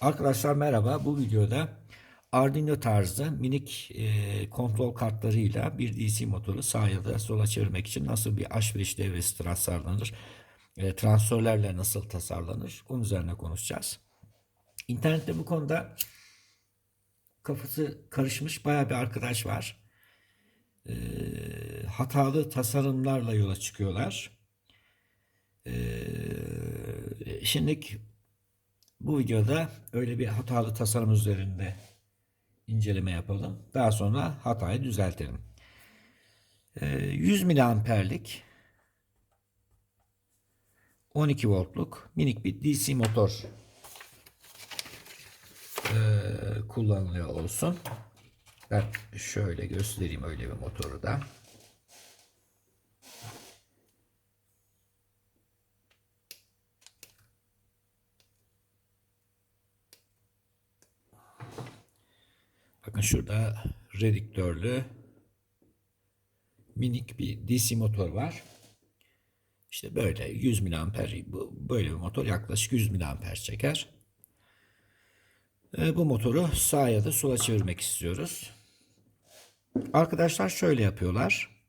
Arkadaşlar merhaba. Bu videoda Arduino tarzı minik e, kontrol kartlarıyla bir DC motoru sağa da sola çevirmek için nasıl bir alışveriş devresi tasarlanır, e, transistörlerle nasıl tasarlanır, onun üzerine konuşacağız. İnternette bu konuda kafası karışmış bayağı bir arkadaş var. E, hatalı tasarımlarla yola çıkıyorlar. E, şimdi bu videoda öyle bir hatalı tasarım üzerinde inceleme yapalım. Daha sonra hatayı düzeltelim. Ee, 100 miliamperlik 12 voltluk minik bir DC motor ee, kullanılıyor olsun. Ben şöyle göstereyim öyle bir motoru da. Bakın şurada redüktörlü minik bir DC motor var. İşte böyle 100 miliamper böyle bir motor yaklaşık 100 miliamper çeker. E, bu motoru sağa ya da sola çevirmek istiyoruz. Arkadaşlar şöyle yapıyorlar.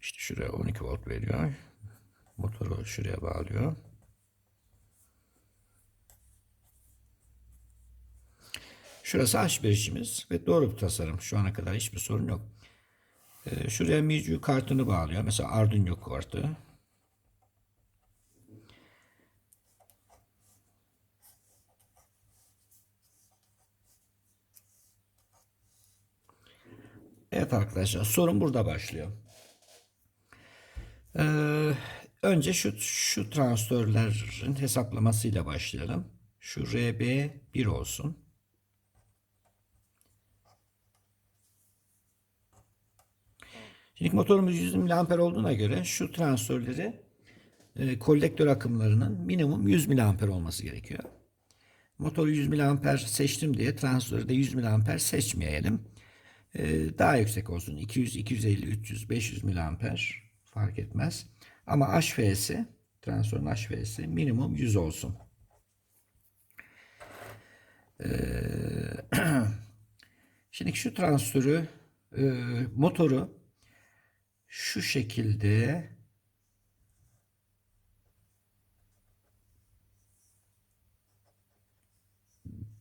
İşte şuraya 12 volt veriyor. Motoru şuraya bağlıyor. Şurası H1'içimiz ve doğru bir tasarım. Şu ana kadar hiçbir sorun yok. Ee, şuraya MIUI kartını bağlıyor. Mesela Arduino kartı. Evet arkadaşlar sorun burada başlıyor. Ee, önce şu, şu transistörlerin hesaplamasıyla başlayalım. Şu RB 1 olsun. Şimdi motorumuz 100 mAh olduğuna göre şu transistörleri e, kolektör akımlarının minimum 100 mAh olması gerekiyor. Motoru 100 mAh seçtim diye transistörü de 100 mAh seçmeyelim. E, daha yüksek olsun. 200, 250, 300, 500 mAh fark etmez. Ama HV'si transistörün HV'si minimum 100 olsun. Ee, şimdi şu transistörü e, motoru şu şekilde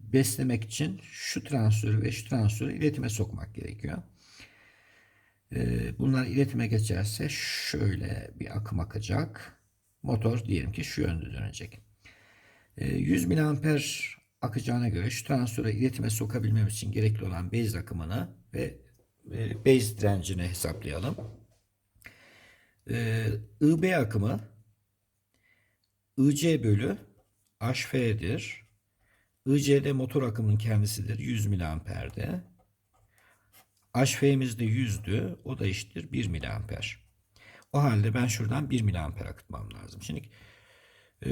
beslemek için şu transistörü ve şu transistörü iletime sokmak gerekiyor. Ee, bunlar iletime geçerse şöyle bir akım akacak. Motor diyelim ki şu yönde dönecek. 100 ee, mAh akacağına göre şu transistörü iletime sokabilmem için gerekli olan base akımını ve e, base direncini hesaplayalım. Ee, IB akımı IC bölü HF'dir. IC'de motor akımının kendisidir. 100 miliamper'de. HF'miz de 100'dü. O da eşittir 1 miliamper. O halde ben şuradan 1 miliamper akıtmam lazım. Şimdi e,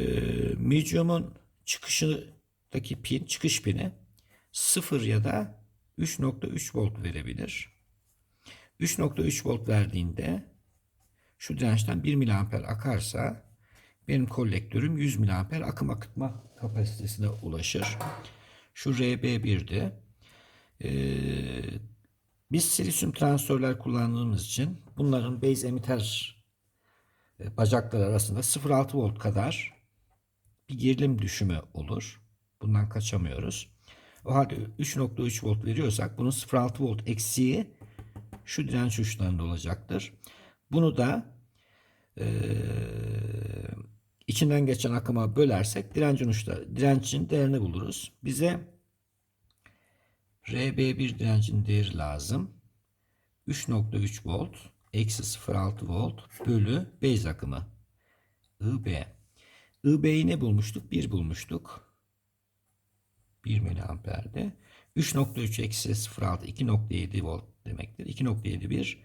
medium'un çıkışındaki pin, çıkış pini 0 ya da 3.3 volt verebilir. 3.3 volt verdiğinde şu dirençten 1 miliamper akarsa benim kolektörüm 100 miliamper akım akıtma kapasitesine ulaşır. Şu RB1'di. Ee, biz silisyum transistörler kullandığımız için bunların base emitter e, bacakları arasında 0.6 volt kadar bir gerilim düşümü olur. Bundan kaçamıyoruz. O halde 3.3 volt veriyorsak bunun 0.6 volt eksiği şu direnç uçlarında olacaktır. Bunu da e, içinden geçen akıma bölersek direncin uçları, direncin değerini buluruz. Bize RB1 direncin değeri lazım. 3.3 volt eksi 0.6 volt bölü base akımı. IB. IB'yi ne bulmuştuk? 1 bulmuştuk. 1 miliamperde. 3.3 eksi 0.6 2.7 volt demektir. 2.71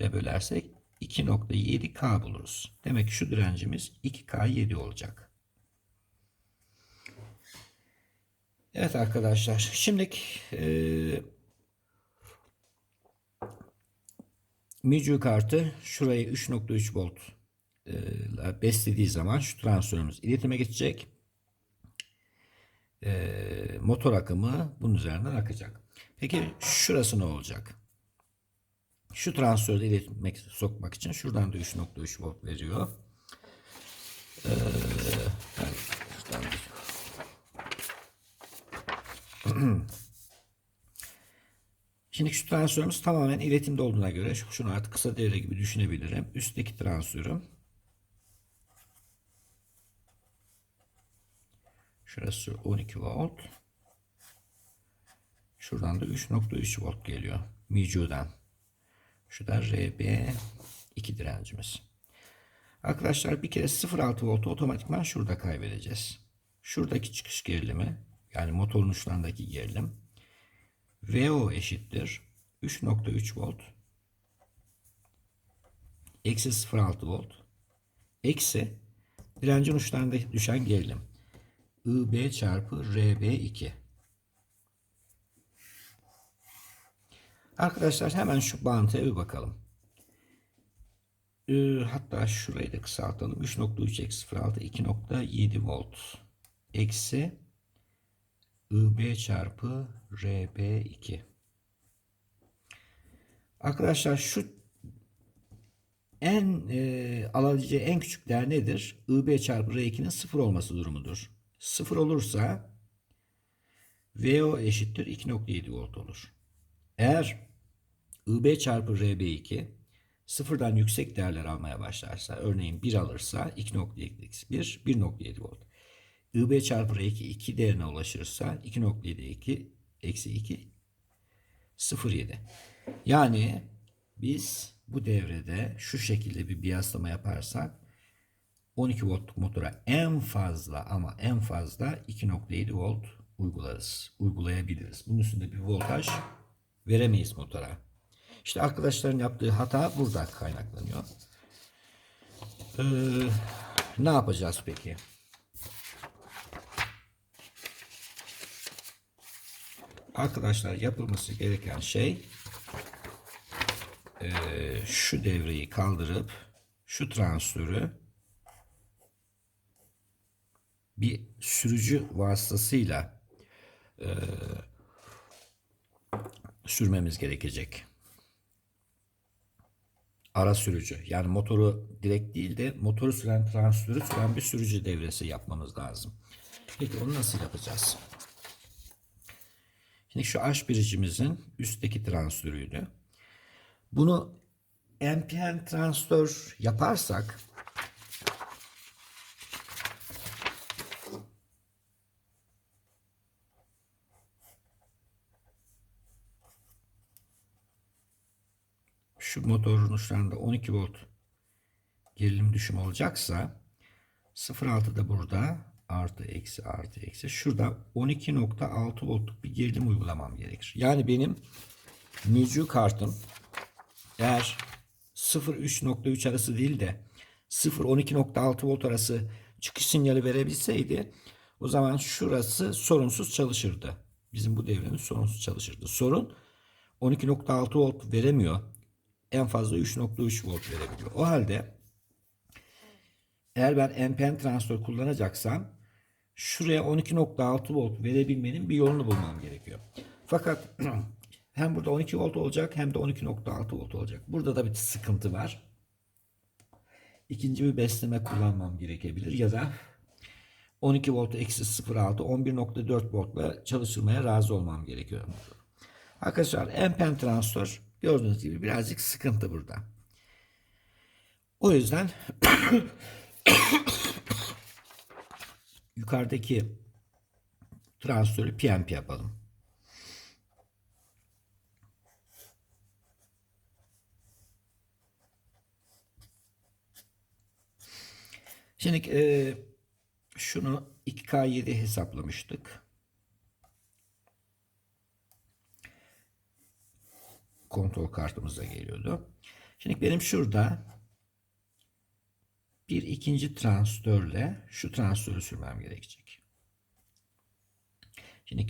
re bölersek 2.7K buluruz. Demek ki şu direncimiz 2K7 olacak. Evet arkadaşlar. Şimdi e, MICU kartı şurayı 3.3 volt e, beslediği zaman şu transistörümüz iletime geçecek. E, motor akımı bunun üzerinden akacak. Peki şurası ne olacak? Şu transistörde iletime sokmak için şuradan da 3.3 volt veriyor. Ee, ben şuradan Şimdi şu transistörümüz tamamen iletimde olduğuna göre şu- şunu artık kısa devre gibi düşünebilirim. Üstteki transistörüm şurası 12 volt. Şuradan da 3.3 volt geliyor. MICU'dan. Şu da RB2 direncimiz. Arkadaşlar bir kere 0.6 voltu otomatikman şurada kaybedeceğiz. Şuradaki çıkış gerilimi yani motorun uçlarındaki gerilim. VO eşittir 3.3 volt. Eksi 0.6 volt. Eksi direncin uçlarında düşen gerilim. IB çarpı RB2 Arkadaşlar hemen şu bağıntıya bir bakalım. Ee, hatta şurayı da kısaltalım. 3.3 eksi 0.6 2.7 volt. Eksi IB çarpı RB2. Arkadaşlar şu en e, alabileceği en küçük değer nedir? IB çarpı R2'nin sıfır olması durumudur. Sıfır olursa VO eşittir 2.7 volt olur. Eğer IB çarpı RB2 sıfırdan yüksek değerler almaya başlarsa örneğin 1 alırsa 2.7 eksi 1 1.7 volt. IB çarpı R2 2 değerine ulaşırsa 2.72 eksi 2 0.7. Yani biz bu devrede şu şekilde bir biyaslama yaparsak 12 voltluk motora en fazla ama en fazla 2.7 volt uygularız. Uygulayabiliriz. Bunun üstünde bir voltaj veremeyiz motora. İşte arkadaşların yaptığı hata burada kaynaklanıyor. Ee, ne yapacağız peki? Arkadaşlar yapılması gereken şey eee, şu devreyi kaldırıp şu transistörü bir sürücü vasıtasıyla eee, sürmemiz gerekecek. Ara sürücü. Yani motoru direkt değil de motoru süren transistörü süren bir sürücü devresi yapmamız lazım. Peki onu nasıl yapacağız? Şimdi şu H biricimizin üstteki transistörüydü. Bunu NPN transistör yaparsak şu motorun uçlarında 12 volt gerilim düşüm olacaksa 0.6 da burada artı eksi artı eksi şurada 12.6 voltluk bir gerilim uygulamam gerekir. Yani benim müziği kartım eğer 0-3.3 arası değil de 0-12.6 volt arası çıkış sinyali verebilseydi o zaman şurası sorunsuz çalışırdı. Bizim bu devremiz sorunsuz çalışırdı. Sorun 12.6 volt veremiyor. En fazla 3.3 volt verebiliyor. O halde eğer ben NPN transistör kullanacaksam şuraya 12.6 volt verebilmenin bir yolunu bulmam gerekiyor. Fakat hem burada 12 volt olacak hem de 12.6 volt olacak. Burada da bir sıkıntı var. İkinci bir besleme kullanmam gerekebilir ya da 12 volt eksi 0.6 11.4 voltla çalıştırmaya razı olmam gerekiyor. Arkadaşlar NPN transistör gördüğünüz gibi birazcık sıkıntı burada. O yüzden yukarıdaki transistörü PNP yapalım. Şimdi e, şunu 2K7 hesaplamıştık. Kontrol kartımıza geliyordu. Şimdi benim şurada bir ikinci transistörle şu transistörü sürmem gerekecek. Şimdi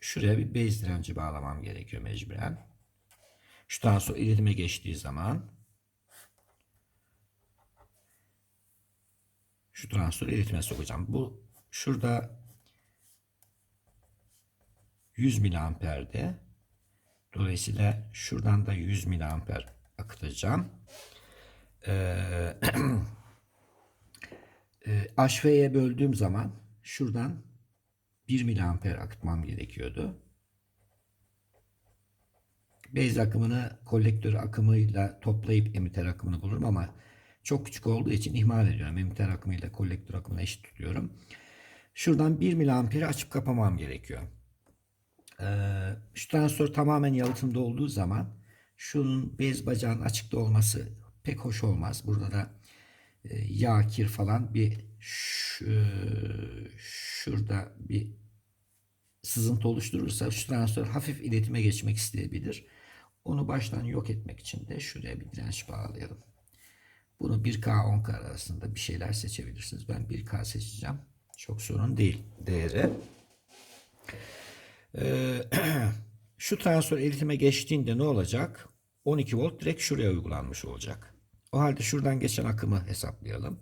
şuraya bir base direnci bağlamam gerekiyor mecburen. Şu transfer iletime geçtiği zaman şu transfer iletime sokacağım. Bu şurada 100 miliamperde dolayısıyla şuradan da 100 miliamper akıtacağım. E, HV'ye böldüğüm zaman şuradan 1 miliamper akıtmam gerekiyordu. Base akımını kolektör akımıyla toplayıp emiter akımını bulurum ama çok küçük olduğu için ihmal ediyorum. Emiter akımıyla kolektör akımını eşit tutuyorum. Şuradan 1 miliamperi açıp kapamam gerekiyor. Ee, şu transistör tamamen yalıtımda olduğu zaman şunun bez bacağının açıkta olması pek hoş olmaz. Burada da e, yağ, kir falan bir şu, e, şurada bir sızıntı oluşturursa şu transistör hafif iletime geçmek isteyebilir. Onu baştan yok etmek için de şuraya bir direnç bağlayalım. Bunu 1K 10K arasında bir şeyler seçebilirsiniz. Ben 1K seçeceğim. Çok sorun değil değeri. Ee, şu transfer eritime geçtiğinde ne olacak? 12 volt direkt şuraya uygulanmış olacak. O halde şuradan geçen akımı hesaplayalım.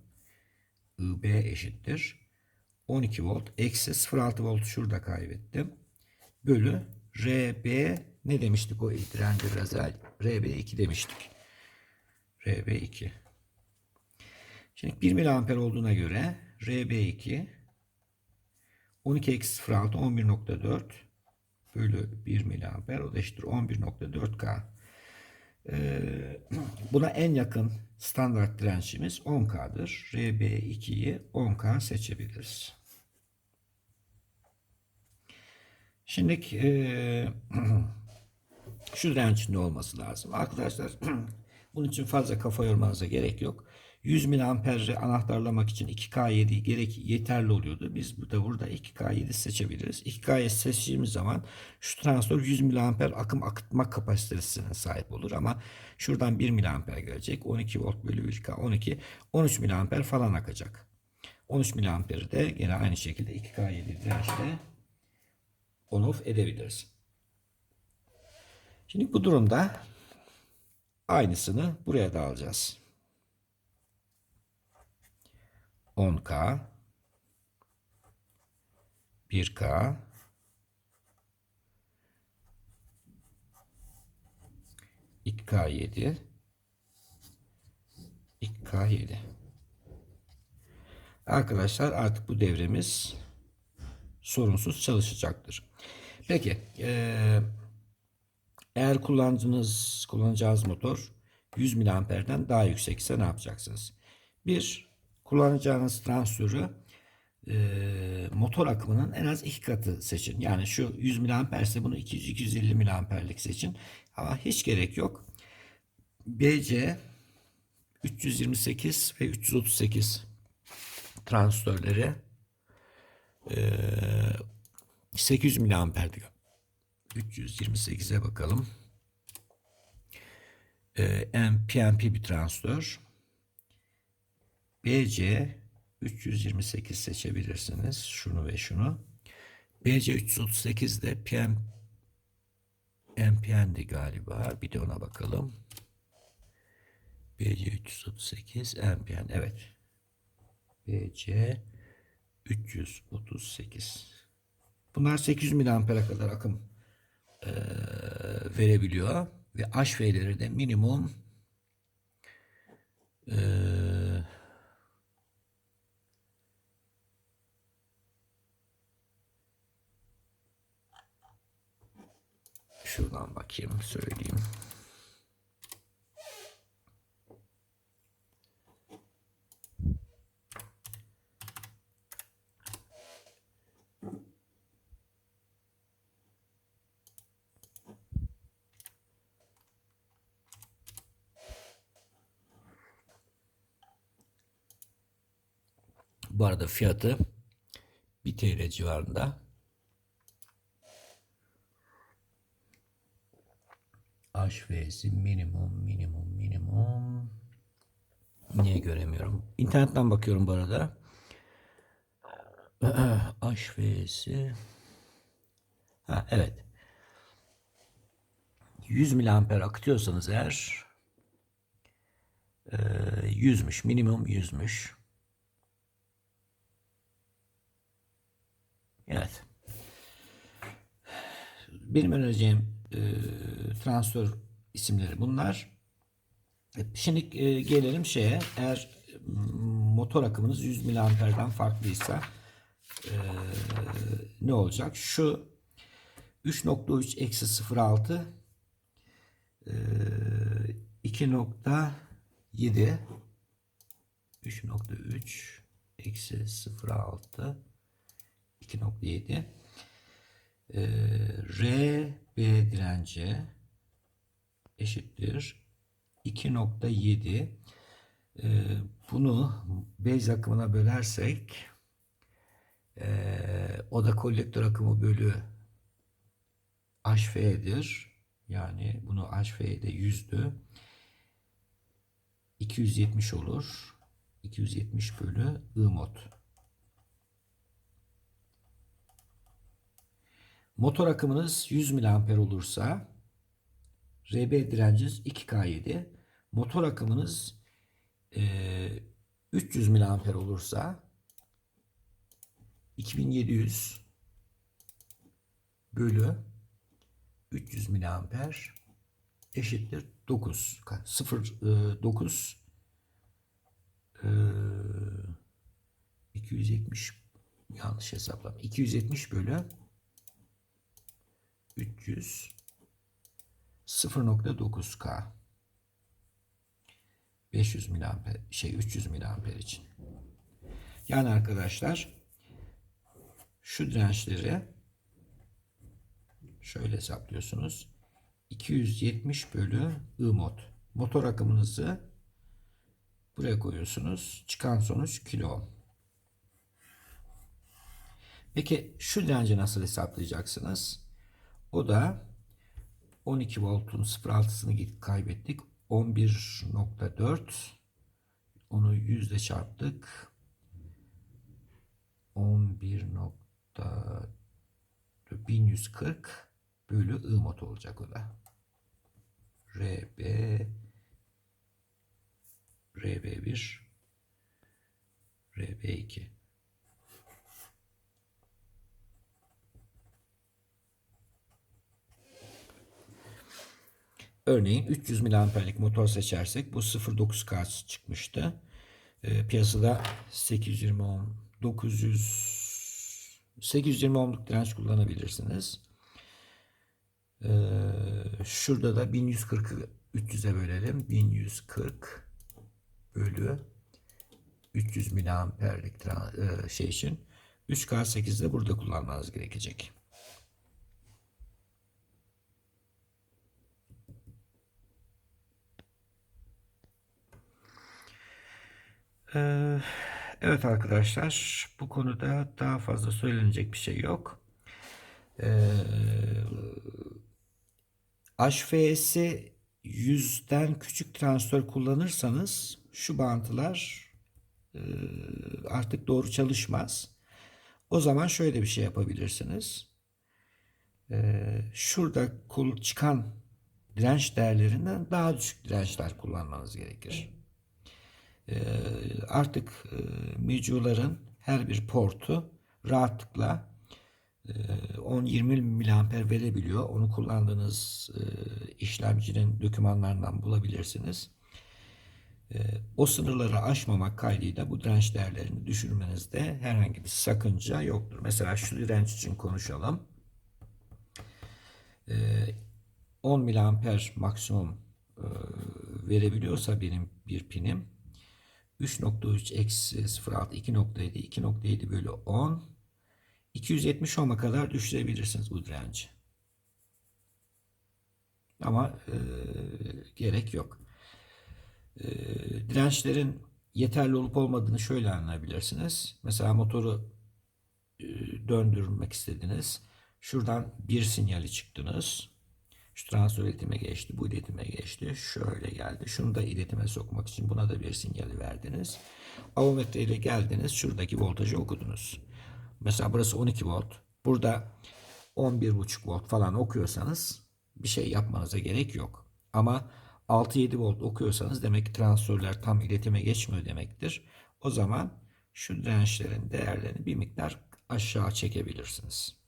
IB eşittir. 12 volt eksi 0.6 volt şurada kaybettim. Bölü RB ne demiştik o direnci biraz evvel? RB2 demiştik. RB2. Şimdi 1 miliamper olduğuna göre RB2 12 eksi 0.6 11.4 bölü 1 miliamper o da eşittir 11.4K. Ee, buna en yakın standart dirençimiz 10K'dır. RB2'yi 10K seçebiliriz. Şimdi e, şu direncin ne olması lazım? Arkadaşlar bunun için fazla kafa yormanıza gerek yok. 100 miliamper'i anahtarlamak için 2K7 gerek yeterli oluyordu. Biz burada burada 2K7 seçebiliriz. 2K7 seçtiğimiz zaman şu transistör 100 miliamper akım akıtma kapasitesine sahip olur ama şuradan 1 miliamper gelecek. 12 volt bölü 1K 12 13 miliamper falan akacak. 13 miliamperi de gene aynı şekilde 2K7 dirençle on off edebiliriz. Şimdi bu durumda aynısını buraya da alacağız. 10K 1K2K7 2K7 Arkadaşlar artık bu devremiz sorunsuz çalışacaktır. Peki eee, eğer kullandığınız kullanacağınız motor 100 miliamperden daha yüksekse ne yapacaksınız? Bir kullanacağınız transistörü e, motor akımının en az iki katı seçin. Yani şu 100 miliamper ise bunu 200-250 miliamperlik seçin. Ama hiç gerek yok. BC 328 ve 338 transistörleri e, 800 miliamper diyor. 328'e bakalım. E, PNP bir transistör. BC 328 seçebilirsiniz. Şunu ve şunu. BC 338 de PM NPN'di galiba. Bir de ona bakalım. BC 338 NPN. Evet. BC 338. Bunlar 800 miliampere kadar akım eee, verebiliyor. Ve HV'leri de minimum eee Şuradan bakayım söyleyeyim. Bu arada fiyatı 1 TL civarında. HV'si minimum minimum minimum. Niye göremiyorum? İnternetten bakıyorum bu arada. HV'si ha evet. 100 miliamper akıtıyorsanız eğer e, 100'müş. Minimum 100'müş. Evet. Benim önereceğim e, transfer isimleri bunlar. Şimdi e, gelelim şeye. Eğer motor akımınız 100 miliamperden farklıysa e, ne olacak? Şu 3.3 eksi 0.6 e, 2.7 3.3 eksi 0.6 2.7 e, RB direnci eşittir 2.7 e, bunu bez akımına bölersek e, o da kolektör akımı bölü HF'dir. Yani bunu HF'de yüzdü. 270 olur. 270 bölü I mod. Motor akımınız 100 mAh olursa RB direnciniz 2K7. Motor akımınız e, 300 mAh olursa 2700 bölü 300 miliamper eşittir 9. 0 e, 9 e, 270 yanlış hesaplama. 270 bölü 300 0.9K 500 miliamper şey 300 miliamper için. Yani arkadaşlar şu dirençleri şöyle hesaplıyorsunuz. 270 bölü I mod. Motor akımınızı buraya koyuyorsunuz. Çıkan sonuç kilo. Peki şu direnci nasıl hesaplayacaksınız? O da 12 voltun 0.6'sını kaybettik. 11.4 onu yüzde çarptık. 11.1140 bölü I mod olacak o da. RB RB1 RB2 Örneğin 300 miliamperlik motor seçersek bu 0.9K çıkmıştı. E, piyasada 820 ohm 900 820 ohmluk direnç kullanabilirsiniz. E, şurada da 1140'ı 300'e bölelim. 1140 bölü 300 miliamperlik e, şey için 3K8'de burada kullanmanız gerekecek. Ee, evet arkadaşlar bu konuda daha fazla söylenecek bir şey yok. Ee, HFS'i 100'den küçük transistör kullanırsanız şu bağıntılar e, artık doğru çalışmaz. O zaman şöyle bir şey yapabilirsiniz. Ee, şurada çıkan direnç değerlerinden daha düşük dirençler kullanmanız gerekir. Ee, artık e, MICU'ların her bir portu rahatlıkla 10-20 e, miliamper verebiliyor. Onu kullandığınız e, işlemcinin dokümanlarından bulabilirsiniz. O sınırları aşmamak kaydıyla bu direnç değerlerini düşürmenizde herhangi bir sakınca yoktur. Mesela şu direnç için konuşalım. 10 miliamper maksimum verebiliyorsa benim bir pinim 3.3 eksi 0.6 2.7 2.7 bölü 10 270 ohm'a kadar düşürebilirsiniz bu direnci. Ama e, gerek yok. E, dirençlerin yeterli olup olmadığını şöyle anlayabilirsiniz. Mesela motoru e, döndürmek istediniz. Şuradan bir sinyali çıktınız. Şu transfer iletime geçti. Bu iletime geçti. Şöyle geldi. Şunu da iletime sokmak için buna da bir sinyali verdiniz. Avometre ile geldiniz. Şuradaki voltajı okudunuz. Mesela burası 12 volt. Burada 11,5 volt falan okuyorsanız bir şey yapmanıza gerek yok. Ama 6-7 volt okuyorsanız demek ki transistörler tam iletime geçmiyor demektir. O zaman şu dirençlerin değerlerini bir miktar aşağı çekebilirsiniz.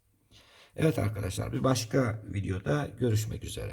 Evet arkadaşlar bir başka videoda görüşmek üzere.